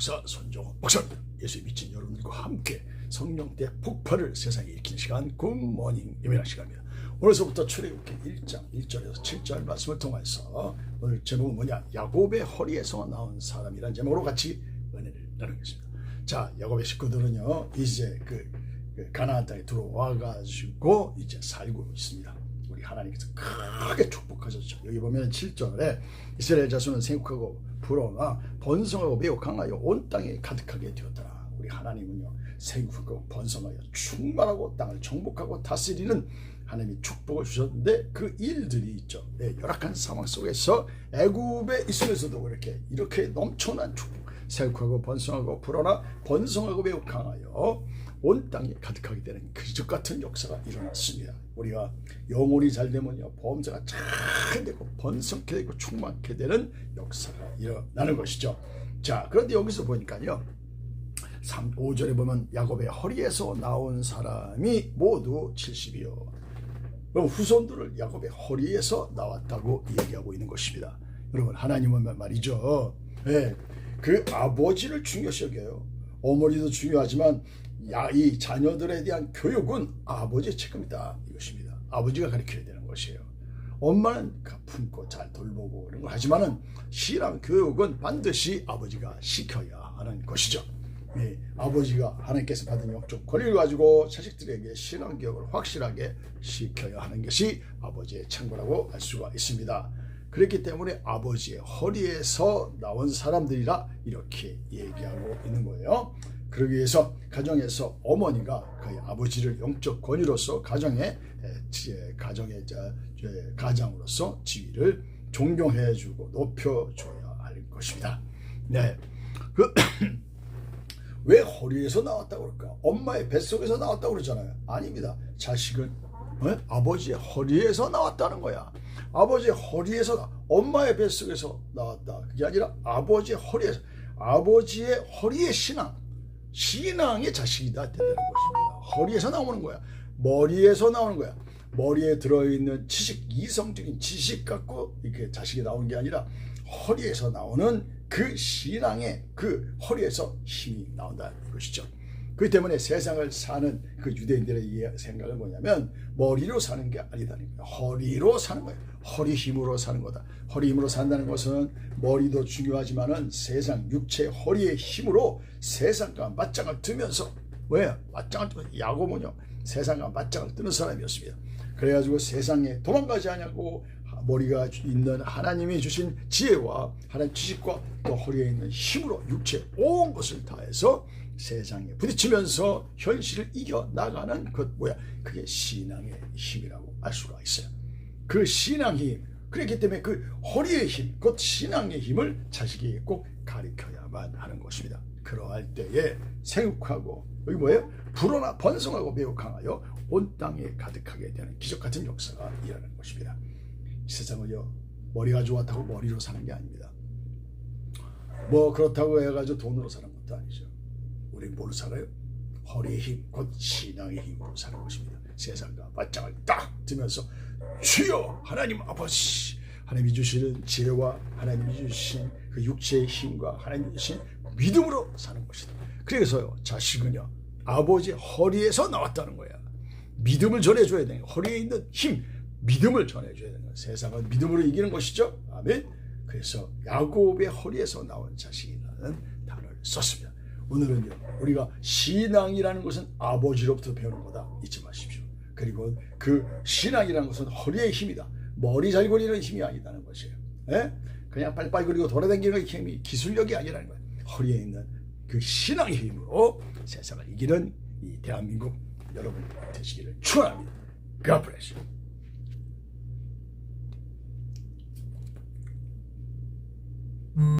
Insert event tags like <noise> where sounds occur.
목사 손종호 목사입니다. 예수에 미친 여러분들과 함께 성령 대 폭발을 세상에 일으키는 시간 굿모닝 예배할 시간입니다. 오늘서부터 출애굽기 1장 1절에서 7절 말씀을 통해서 오늘 제목은 뭐냐 야곱의 허리에서 나온 사람이란 제목으로 같이 은혜를 나누겠습니다. 자 야곱의 식구들은요 이제 그, 그 가나안 땅에 들어와 가지고 이제 살고 있습니다. 우리 하나님께서 크게 축복하셨죠. 여기 보면 7절에 이스라엘 자손은 생육하고 불어나 번성하고 매우 강하여 온 땅에 가득하게 되었더라. 우리 하나님은요 생육하고 번성하여 충만하고 땅을 정복하고 다스리는 하나님이 축복을 주셨는데 그 일들이 있죠. 네, 열악한 상황 속에서 애굽에 있으면서도 이렇게 이렇게 넘쳐난 축복, 생육하고 번성하고 불어나 번성하고 매우 강하여 온 땅에 가득하게 되는 기적 같은 역사가 일어났습니다. 우리가 영혼이 잘 되면요 범사가 잘 되고 번성케 되고 충만케 되는 역사가 일어나는 것이죠. 자 그런데 여기서 보니까요 3, 5절에 보면 야곱의 허리에서 나온 사람이 모두 70이요. 그럼 후손들을 야곱의 허리에서 나왔다고 얘기하고 있는 것입니다. 여러분 하나님은 말이죠. 네, 그 아버지를 중요시 여겨요. 어머니도 중요하지만 야, 이 자녀들에 대한 교육은 아버지의 책임이다 이것입니다. 아버지가 가르쳐야 되는 것이에요. 엄마는 품고 잘 돌보고 그런 걸 하지만은 신앙 교육은 반드시 아버지가 시켜야 하는 것이죠. 예, 아버지가 하나님께서 받은 영적 권리를 가지고 자식들에게 신앙 교육을 확실하게 시켜야 하는 것이 아버지의 창고라고 할 수가 있습니다. 그렇기 때문에 아버지의 허리에서 나온 사람들이라 이렇게 얘기하고 있는 거예요. 그러기 위해서 가정에서 어머니가 거의 아버지를 영적 권위로서 가정의 가정의 가장으로서 지위를 존경해주고 높여줘야 할 것입니다. 네, 그 <clears throat> 왜 허리에서 나왔다고 그럴까? 엄마의 뱃속에서 나왔다고 그러잖아요. 아닙니다. 자식은 어? 아버지의 허리에서 나왔다는 거야. 아버지의 허리에서 엄마의 뱃속에서 나왔다. 그게 아니라 아버지의 허리에서 아버지의 허리의 신앙, 신앙의 자식이다 된다는 것입니다. 허리에서 나오는 거야. 머리에서 나오는 거야. 머리에 들어있는 지식, 이성적인 지식 갖고 이렇게 자식이 나오는 게 아니라 허리에서 나오는 그 신앙의 그 허리에서 힘이 나온다는 것이죠. 그 때문에 세상을 사는 그 유대인들의 생각은 뭐냐면 머리로 사는 게 거예요. 허리로 사는 거예요. 허리 힘으로 사는 거다. 허리 힘으로 산다는 것은 머리도 중요하지만은 세상 육체 허리의 힘으로 세상과 맞짱을 뜨면서 왜 맞짱을 뜨면 야고모요 세상과 맞짱을 뜨는 사람이었습니다. 그래가지고 세상에 도망가지 않냐고 머리가 있는 하나님이 주신 지혜와 하나님 지식과 또 허리에 있는 힘으로 육체 온 것을 다해서 세상에 부딪히면서 현실을 이겨 나가는 것 뭐야? 그게 신앙의 힘이라고 알 수가 있어요. 그 신앙의 힘, 그렇기 때문에 그 허리의 힘, 그 신앙의 힘을 자식에게 꼭 가르쳐야만 하는 것입니다. 그러할 때에 생육하고 여기 뭐예요? 불어나 번성하고 매우 강하여 온 땅에 가득하게 되는 기적 같은 역사가 일어나는 것입니다. 세상은요 머리가 좋았다고 머리로 사는 게 아닙니다. 뭐 그렇다고 해가지고 돈으로 사는 것도 아니죠. 우리 뭘로 살아요? 허리의 힘, 곧 신앙의 힘으로 사는 것입니다. 세상과 맞짱을 딱 뜨면서 주여 하나님 아버지 하나님이 주시는 지혜와 하나님이 주신 그 육체의 힘과 하나님이 주신 믿음으로 사는 것이다. 그래서요 자식은요 아버지 허리에서 나왔다는 거야. 믿음을 전해줘야 되는 허리에 있는 힘, 믿음을 전해줘야 되는. 세상은 믿음으로 이기는 것이죠. 아멘. 그래서 야곱의 허리에서 나온 자식이라는 단어를 썼습니다. 오늘은요, 우리가 신앙이라는 것은 아버지로부터 배우는 거다. 잊지 마십시오. 그리고 그 신앙이라는 것은 허리의 힘이다. 머리 잘 굴리는 힘이 아니다는 것이에요. 예? 그냥 빨리빨리 그리고 돌아다니는 힘이 기술력이 아니라는 거예요. 허리에 있는 그 신앙의 힘으로 세상을 이기는 이 대한민국 여러분 되시기를 축원합니다. God bless you.